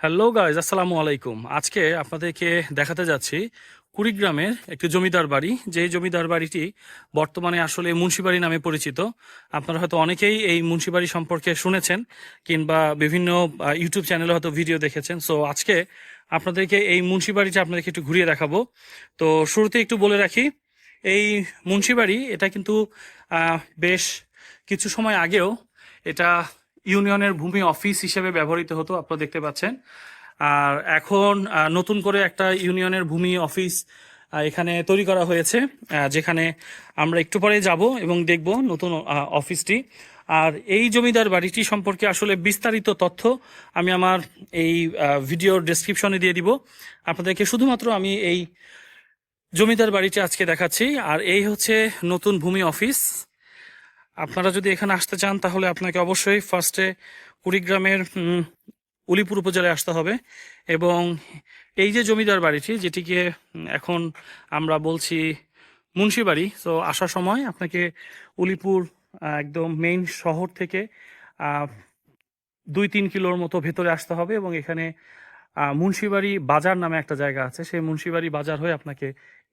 Hello guys আসসালামু আলাইকুম। আজকে আপনাদেরকে দেখাতে যাচ্ছি কুড়িগ্রামের একটি জমিদার বাড়ি। যেই জমিদার বাড়িটি বর্তমানে আসলে মুন্সিবাড়ি নামে পরিচিত। আপনারা হয়তো অনেকেই এই মুন্সিবাড়ি সম্পর্কে শুনেছেন কিংবা বিভিন্ন ইউটিউব চ্যানেলে হয়তো ভিডিও দেখেছেন। সো আজকে আপনাদেরকে এই মুন্সিবাড়িটা আপনাদেরকে একটু ঘুরিয়ে দেখাবো। তো, শুরুতে একটু বলে রাখি, এই মুন্সিবাড়ি এটা কিন্তু বেশ কিছু সময় আগেও এটা ইউনিয়নের ভূমি অফিস হিসেবে ব্যবহৃত হতো, আপনারা দেখতে পাচ্ছেন। আর এখন নতুন করে একটা ইউনিয়নের ভূমি অফিস এখানে তৈরি করা হয়েছে যেখানে আমরা একটু পরে যাব এবং দেখব নতুন অফিসটি। আর এই জমিদার বাড়িটি সম্পর্কে আসলে বিস্তারিত তথ্য আমি আমার এই ভিডিওর ডেসক্রিপশনে দিয়ে দিব। আপনাদেরকে শুধুমাত্র আমি এই জমিদার বাড়িটি আজকে দেখাচ্ছি। আর এই হচ্ছে নতুন ভূমি অফিস। আপনারা যদি এখানে আসতে চান, তাহলে আপনাকে অবশ্যই ফার্স্টে কুড়িগ্রামের উলিপুর উপজেলায় আসতে হবে এবং এই যে জমিদার বাড়িটি, যেটিকে এখন আমরা বলছি মুন্সিবাড়ি তো আসার সময় আপনাকে উলিপুর একদম মেইন শহর থেকে দুই তিন কিলোর মতো ভেতরে আসতে হবে এবং এখানে মুন্সিবাড়ি বাজার নামে একটা জায়গা আছে, সেই মুন্সিবাড়ি বাজার হয়ে আপনাকে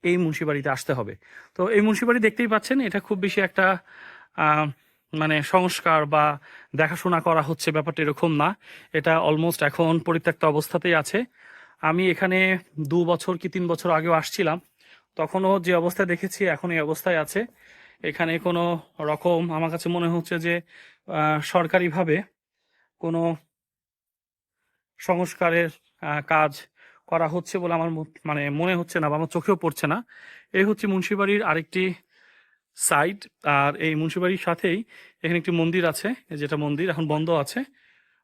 এই মুন্সিবাড়িতে আসতে হবে। তো এই মুন্সিবাড়ি দেখতেই পাচ্ছেন, এটা খুব বেশি একটা মানে সংস্কার বা দেখাশোনা করা হচ্ছে ব্যাপারটা এরকম না। এটা অলমোস্ট এখন পরিত্যক্ত অবস্থাতেই আছে। আমি এখানে দু বছর কি তিন বছর আগেও আসছিলাম। তখনও যে অবস্থায় দেখেছি, এখন এই অবস্থায় আছে। এখানে কোনো রকম আমার কাছে মনে হচ্ছে যে সরকারিভাবে কোনো সংস্কারের কাজ করা হচ্ছে বলে আমার মানে মনে হচ্ছে না বা আমার চোখেও পড়ছে না। এই হচ্ছে মুন্সিবাড়ির আরেকটি সাইড আর এই মুন্সিবাড়ির সাথেই এখানে একটি মন্দির আছে যেটা মন্দির এখন বন্ধ আছে।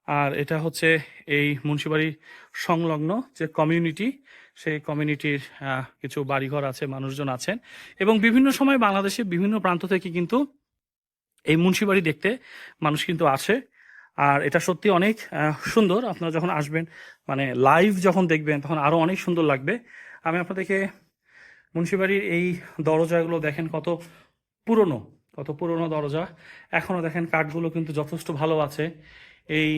আর এটা হচ্ছে এই মুন্সিবাড়ির সংলগ্ন যে কমিউনিটি, সেই কমিউনিটির কিছু বাড়িঘর আছে, মানুষজন আছেন। এবং বিভিন্ন সময় বাংলাদেশের বিভিন্ন প্রান্ত থেকে কিন্তু এই মুন্সিবাড়ি দেখতে মানুষ কিন্তু আসে। আর এটা সত্যি অনেক সুন্দর। আপনারা যখন আসবেন মানে লাইভ যখন দেখবেন, তখন আরও অনেক সুন্দর লাগবে। আমি আপনাদেরকে মুন্সিবাড়ির এই দরজাগুলো দেখেন কত পুরনো, কত পুরনো দরজা। এখনও দেখেন কাঠগুলো কিন্তু যথেষ্ট ভালো আছে। এই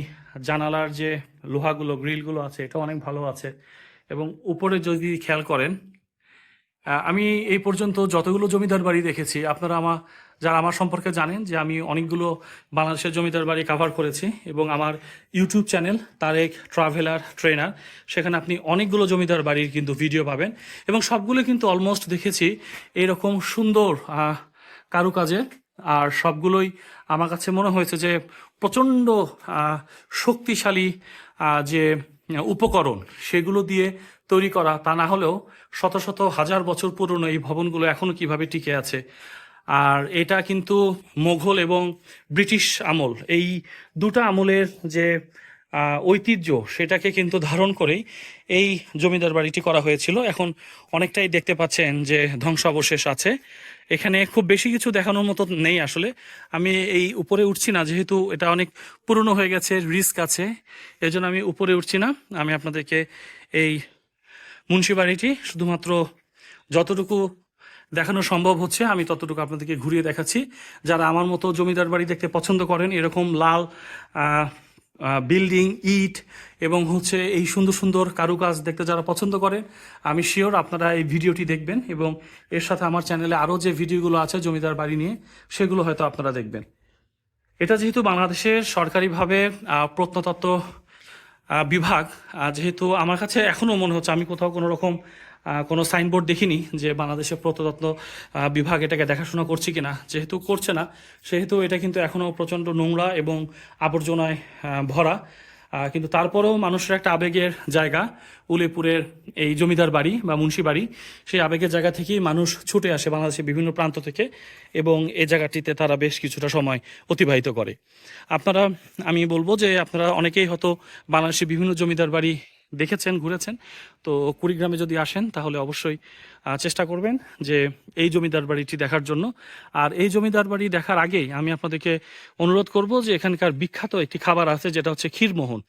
জানালার যে লোহাগুলো, গ্রিলগুলো আছে এটা অনেক ভালো আছে। এবং উপরে যদি খেয়াল করেন আমি এই পর্যন্ত যতগুলো জমিদার বাড়ি দেখেছি, আপনারা আমার যারা আমার সম্পর্কে জানেন যে আমি অনেকগুলো বাংলাদেশের জমিদার বাড়ি কাভার করেছি এবং আমার YouTube channel Tarek traveller trainer সেখানে আপনি অনেকগুলো জমিদার বাড়ির কিন্তু ভিডিও পাবেন। এবং সবগুলো কিন্তু অলমোস্ট দেখেছি, এরকম সুন্দর কারুকাজে। আর সবগুলোই আমার কাছে মনে হয়েছে যে প্রচণ্ড শক্তিশালী যে উপকরণ সেগুলো দিয়ে তৈরি করা, তা না হলেও শত শত হাজার বছর পুরনো এই ভবনগুলো এখনও কীভাবে টিকে আছে। আর এটা কিন্তু মোঘল এবং ব্রিটিশ আমল। এই দুটা আমলের যে ঐতিহ্য সেটাকে কিন্তু ধারণ করেই এই জমিদার বাড়িটি করা হয়েছিল। এখন অনেকটাই দেখতে পাচ্ছেন যে ধ্বংসাবশেষ আছে। এখানে খুব বেশি কিছু দেখানোর মতো নেই আসলে। আমি এই উপরে উঠছি না, যেহেতু এটা অনেক পুরনো হয়ে গেছে, রিস্ক আছে, এজন্য আমি উপরে উঠছি না। আমি আপনাদেরকে এই মুন্সিবাড়িটি শুধুমাত্র যতটুকু দেখানো সম্ভব হচ্ছে, আমি ততটুকু আপনাদেরকে ঘুরিয়ে দেখাচ্ছি। যারা আমার মতো জমিদার বাড়ি দেখতে পছন্দ করেন, এরকম লাল বিল্ডিং ইট এবং হচ্ছে এই সুন্দর সুন্দর কারুকাজ দেখতে যারা পছন্দ করে, আমি শিওর আপনারা এই ভিডিওটি দেখবেন এবং এর সাথে আমার চ্যানেলে আরও যে ভিডিওগুলো আছে জমিদার বাড়ি নিয়ে, সেগুলো হয়তো আপনারা দেখবেন। এটা যেহেতু বাংলাদেশের সরকারিভাবে প্রত্নতত্ত্ব বিভাগ যেহেতু আমার কাছে এখনও মনে হচ্ছে আমি কোথাও কোনো রকম কোনো সাইনবোর্ড দেখিনি যে বাংলাদেশের প্রত্নতত্ত্ব বিভাগ এটাকে দেখাশোনা করছে কিনা। যেহেতু করছে না, সেহেতু এটা কিন্তু এখনও প্রচণ্ড নোংরা এবং আবর্জনায় ভরা। কিন্তু তারপরেও মানুষের একটা আবেগের জায়গা, উলিপুরের এই জমিদার বাড়ি বা মুন্সি বাড়ি, সেই আবেগের জায়গা থেকেই মানুষ ছুটে আসে বাংলাদেশের বিভিন্ন প্রান্ত থেকে এবং এই জায়গাটিতে তারা বেশ কিছুটা সময় অতিবাহিত করে। আপনারা, আমি বলব যে আপনারা অনেকেই হয়তো বাংলাদেশের বিভিন্ন জমিদার বাড়ি দেখেছেন, ঘুরেছেন। তো কুড়িগ্রামে যদি আসেন, তাহলে অবশ্যই চেষ্টা করবেন যে এই জমিদার বাড়িটি দেখার জন্য। আর এই জমিদার বাড়ি দেখার আগেই আমি আপনাদেরকে অনুরোধ করব যে এখানকার বিখ্যাত একটি খাবার আছে, যেটা হচ্ছে ক্ষীরমোহন।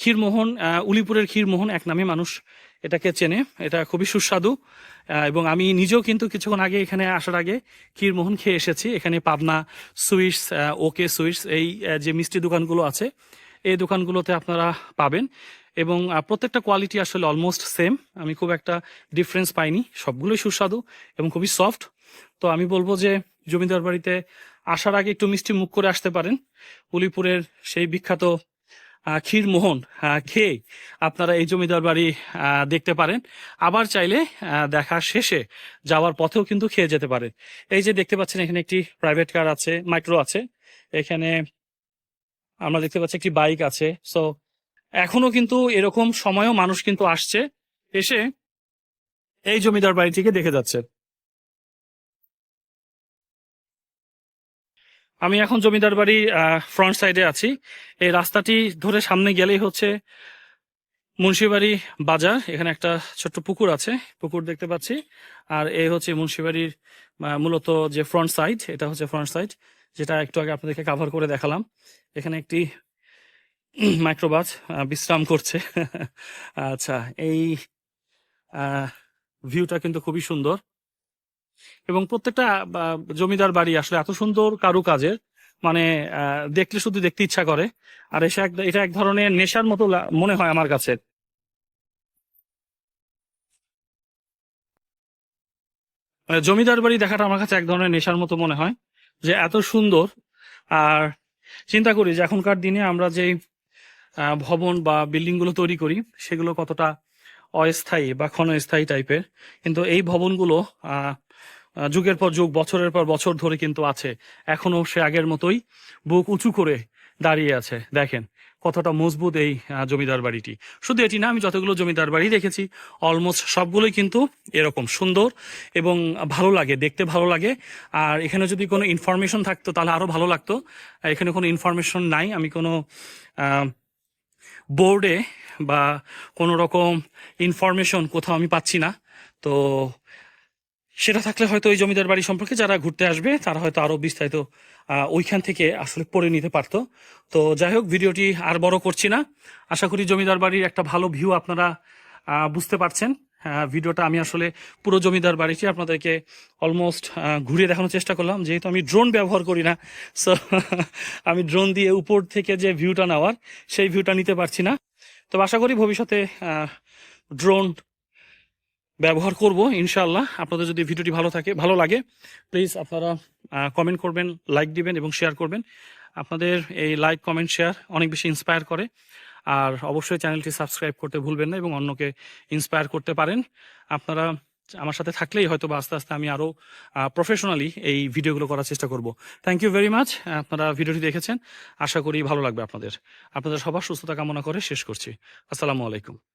ক্ষীরমোহন উলিপুরের ক্ষীরমোহন, এক নামে মানুষ এটাকে চেনে। এটা খুবই সুস্বাদু এবং আমি নিজেও কিন্তু কিছুক্ষণ আগে এখানে আসার আগে ক্ষীরমোহন খেয়ে এসেছি। এখানে পাবনা সুইটস ওকে সুইটস, এই যে মিষ্টি দোকানগুলো আছে, এই দোকানগুলোতে আপনারা পাবেন। এবং প্রত্যেকটা কোয়ালিটি আসলে অলমোস্ট সেম আমি খুব একটা ডিফারেন্স পাইনি। সবগুলোই সুস্বাদু এবং খুবই সফট তো আমি বলব যে, জমিদার বাড়িতে আসার আগে একটু মিষ্টি মুখ করে আসতে পারেন। উলিপুরের সেই বিখ্যাত ক্ষীরমোহন খেয়ে আপনারা এই জমিদার বাড়ি দেখতে পারেন। আবার চাইলে দেখা শেষে যাওয়ার পথেও কিন্তু খেয়ে যেতে পারেন। এই যে দেখতে পাচ্ছেন, এখানে একটি প্রাইভেট কার আছে মাইক্রো আছে। এখানে আমরা দেখতে পাচ্ছি একটি বাইক আছে। সো এখনও কিন্তু এরকম সময়ও মানুষ কিন্তু আসছে, এসে এই জমিদার বাড়িটিকে দেখে যাচ্ছে। আমি এখন জমিদার বাড়ি ফ্রন্ট সাইডে আছি। এই রাস্তাটি ধরে সামনে গেলেই হচ্ছে মুন্সিবাড়ি বাজার। এখানে একটা ছোট্ট পুকুর আছে, পুকুর দেখতে পাচ্ছি। আর এই হচ্ছে মুন্সিবাড়ির মূলত যে ফ্রন্ট সাইড এটা হচ্ছে ফ্রন্ট সাইড যেটা একটু আগে আপনাদেরকে কাভার করে দেখালাম। এখানে একটি মাইক্রোবাস বিশ্রাম করছে। আচ্ছা এই ভিউটা কিন্তু খুবই সুন্দর। এবং প্রত্যেকটা জমিদার বাড়ি আসলে এত সুন্দর কারুকাজের। মানে দেখলে শুধু দেখতে ইচ্ছা করে। আর এসে এটা এক ধরনের নেশার মতো মনে হয় আমার কাছে। মানে জমিদার বাড়ি দেখাটা আমার কাছে এক ধরনের নেশার মতো মনে হয়। যে এত সুন্দর। আর চিন্তা করি যে এখনকার দিনে আমরা যে ভবন বা বিল্ডিংগুলো তৈরি করি, সেগুলো কতটা অস্থায়ী বা ক্ষণস্থায়ী টাইপের। কিন্তু এই ভবনগুলো যুগের পর যুগ, বছরের পর বছর ধরে কিন্তু আছে। এখনও সে আগের মতোই বুক উঁচু করে দাঁড়িয়ে আছে। দেখেন কতটা মজবুত এই জমিদার বাড়িটি। শুধু এটি না, আমি যতগুলো জমিদার বাড়ি দেখেছি, অলমোস্ট সবগুলোই কিন্তু এরকম সুন্দর এবং ভালো লাগে, দেখতে ভালো লাগে। আর এখানে যদি কোনো ইনফরমেশন থাকতো, তাহলে আরও ভালো লাগতো। এখানে কোনো ইনফরমেশন নাই, আমি কোনো বোর্ডে বা কোনো রকম ইনফরমেশন কোথাও আমি পাচ্ছি না। তো সেটা থাকলে হয়তো ওই জমিদার বাড়ি সম্পর্কে যারা ঘুরতে আসবে, তারা হয়তো আরও বিস্তারিত ওইখান থেকে আসলে পড়ে নিতে পারত। তো যাই হোক, ভিডিওটি আর বড় করছি না। আশা করি জমিদার বাড়ির একটা ভালো ভিউ আপনারা বুঝতে পারছেন। ভিডিওটা আমি আসলে পুরো জমিদার বাড়িটি আপনাদেরকে অলমোস্ট ঘুরিয়ে দেখানোর চেষ্টা করলাম। যেহেতু আমি ড্রোন ব্যবহার করি না সো আমি ড্রোন দিয়ে উপর থেকে যে ভিউটা নেওয়ার, সেই ভিউটা নিতে পারছি না। তো আশা করি ভবিষ্যতে ড্রোন ব্যবহার করব, ইনশাআল্লাহ। আপনাদের যদি ভিডিওটি ভালো থাকে, ভালো লাগে প্লিজ আপনারা কমেন্ট করবেন লাইক দিবেন এবং শেয়ার করবেন। আপনাদের এই লাইক কমেন্ট শেয়ার অনেক বেশি ইন্সপায়ার করে। আর অবশ্যই চ্যানেলটি সাবস্ক্রাইব করতে ভুলবেন না এবং অন্যকে ইন্সপায়ার করতে পারেন। আপনারা আমার সাথে থাকলেই হয়তো বা আস্তে আস্তে আমি আরও প্রফেশনালি এই ভিডিওগুলো করার চেষ্টা করব। থ্যাংক ইউ ভেরি মাচ আপনারা ভিডিওটি দেখেছেন। আশা করি ভালো লাগবে আপনাদের। আপনাদের সবার সুস্থতা কামনা করে শেষ করছি। আসসালামু আলাইকুম।